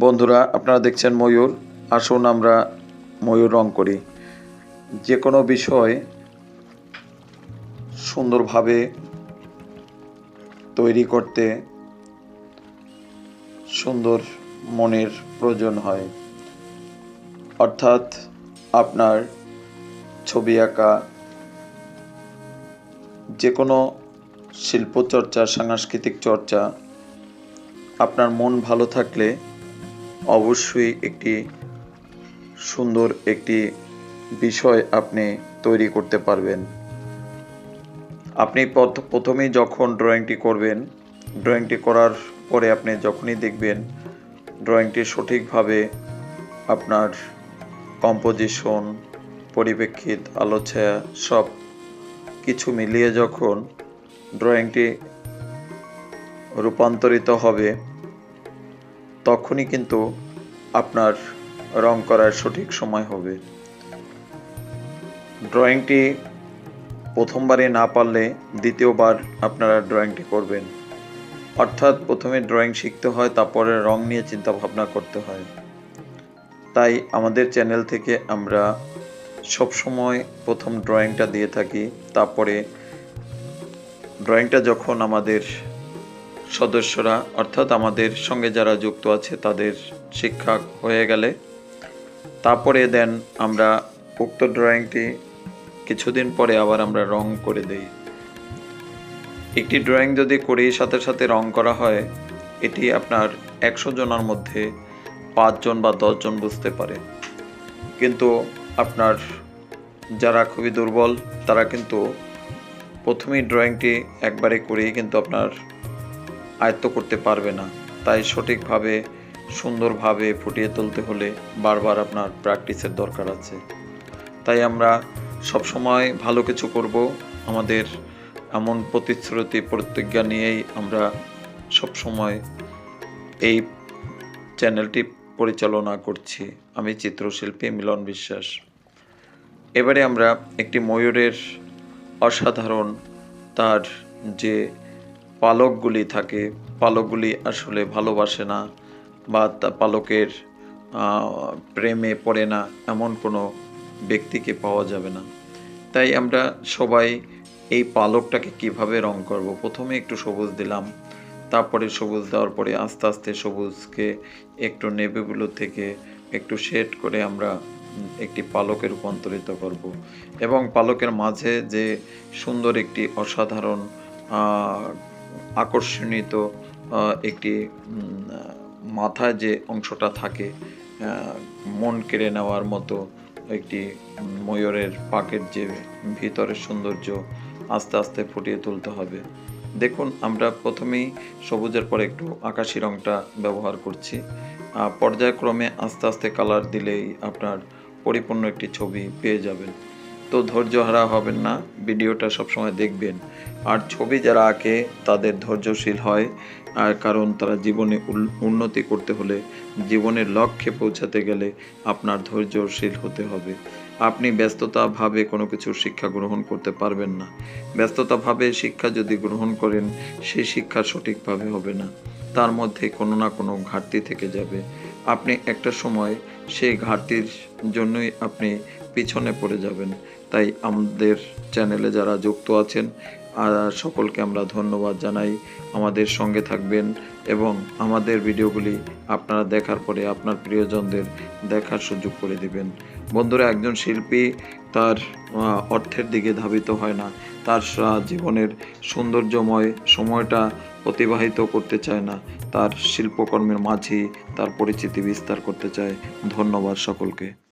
বন্ধুরা, আপনারা দেখছেন ময়ূর। আসুন আমরা ময়ূর রং করি। যে কোনো বিষয় সুন্দরভাবে তৈরি করতে সুন্দর মনের প্রয়োজন হয়। অর্থাৎ আপনার ছবি আঁকা যে কোনো শিল্পচর্চা, সাংস্কৃতিক চর্চা, আপনার মন ভালো থাকলে অবশ্যই একটি সুন্দর একটি বিষয় আপনি তৈরি করতে পারবেন। আপনি প্রথ- প্রথমেই যখন ড্রয়িংটি করবেন ড্রয়িংটি করার পরে আপনি যখনই দেখবেন ড্রয়িংটি সঠিকভাবে আপনার কম্পোজিশন পরিপ্রেক্ষিত আলো ছায়া সব কিছু মিলিয়ে যখন ড্রয়িংটি রূপান্তরিত হবে তখনই কিন্তু আপনার রং করার সঠিক সময় হবে। ড্রয়িংটি প্রথমবারে না পারলে দ্বিতীয়বার আপনারা ড্রয়িংটি করবেন। অর্থাৎ প্রথমে ড্রয়িং শিখতে হয়, তারপরে রং নিয়ে চিন্তা ভাবনা করতে হয়। তাই আমাদের চ্যানেল থেকে আমরা সব সময় প্রথম ড্রয়িংটা দিয়ে থাকি, তারপরে ড্রয়িংটা যখন আমাদের সদস্যরা, অর্থাৎ আমাদের সঙ্গে যারা যুক্ত আছে তাদের শিক্ষা হয়ে গেলে। তারপরে দেন আমরা উক্ত ড্রয়িংটি কিছুদিন পরে আবার আমরা রং করে দেই। একটি ড্রয়িং যদি করি, সাথে সাথে রং করা হয়, এটি আপনার একশো জনের মধ্যে পাঁচজন বা দশজন বুঝতে পারে। কিন্তু আপনার যারা খুবই দুর্বল, তারা কিন্তু প্রথমেই ড্রয়িংটি একবারে করেই কিন্তু আপনার আয়ত্ত করতে পারবে না। তাই সঠিকভাবে, সুন্দরভাবে ফুটিয়ে তুলতে হলে বারবার আপনার প্র্যাকটিসের দরকার আছে। তাই আমরা সবসময় ভালো কিছু করব। আমাদের এমন প্রতিশ্রুতি, প্রতিজ্ঞা নিয়েই আমরা সবসময় এই চ্যানেলটি পরিচালনা করছি। আমি চিত্রশিল্পী মিলন বিশ্বাস। এবারে আমরা একটি ময়ূরের অসাধারণ তার যে পালকগুলি থাকে, পালকগুলি আসলে ভালোবাসে না বা পালকের প্রেমে পড়ে না, এমন কোনো ব্যক্তিকে পাওয়া যাবে না। তাই আমরা সবাই এই পালকটাকে কীভাবে রং করব? প্রথমে একটু সবুজ দিলাম, তারপরে সবুজ দেওয়ার পরে আস্তে আস্তে সবুজকে একটু নেবেগুলো থেকে একটু শেড করে আমরা একটি পালকে রূপান্তরিত করব। এবং পালকের মাঝে যে সুন্দর একটি অসাধারণ আহ, আকর্ষণীয় একটি মাথায় যে অংশটা থাকে মন কেড়ে নেওয়ার মতো একটি ময়ূরের পাকের যে ভিতরের সৌন্দর্য আস্তে আস্তে ফুটিয়ে তুলতে হবে। দেখুন আমরা প্রথমেই সবুজের পরে একটু আকাশি রঙটা ব্যবহার করছি। পর্যায়ক্রমে আস্তে আস্তে কালার দিলেই আপনার পরিপূর্ণ একটি ছবি পেয়ে যাবেন। তো ধৈর্য হারা হবেন না। ভিডিওটা সবসময় দেখবেন। আর ছবি যারা আঁকে, তাদের ধৈর্যশীল হয়। আর কারণ তারা জীবনে উন্নতি করতে হলে জীবনের লক্ষ্যে পৌঁছাতে গেলে আপনার ধৈর্যশীল হতে হবে। আপনি ব্যস্ততাভাবে কোনো কিছু শিক্ষা গ্রহণ করতে পারবেন না। ব্যস্ততাভাবে শিক্ষা যদি গ্রহণ করেন, সেই শিক্ষা সঠিকভাবে হবে না। তার মধ্যে কোনো না কোনো ঘাটতি থেকে যাবে। আপনি একটা সময় সেই ঘাটতির জন্যই আপনি পিছনে পড়ে যাবেন। তাই আমাদের চ্যানেলে যারা যুক্ত আছেন সকলকে আমরা ধন্যবাদ জানাই। আমাদের সঙ্গে থাকবেন এবং আমাদের ভিডিওগুলি আপনারা দেখার পরে আপনার প্রিয়জনদের দেখার সুযোগ করে দিবেন। বন্ধুরা, একজন শিল্পী তার অর্থের দিকে ধাবিত হয় না। তার জীবনের সৌন্দর্যময় সময়টা অতিবাহিত করতে চায় না। তার শিল্পকর্মের মাঝেই তার পরিচিতি বিস্তার করতে চায়। ধন্যবাদ সকলকে।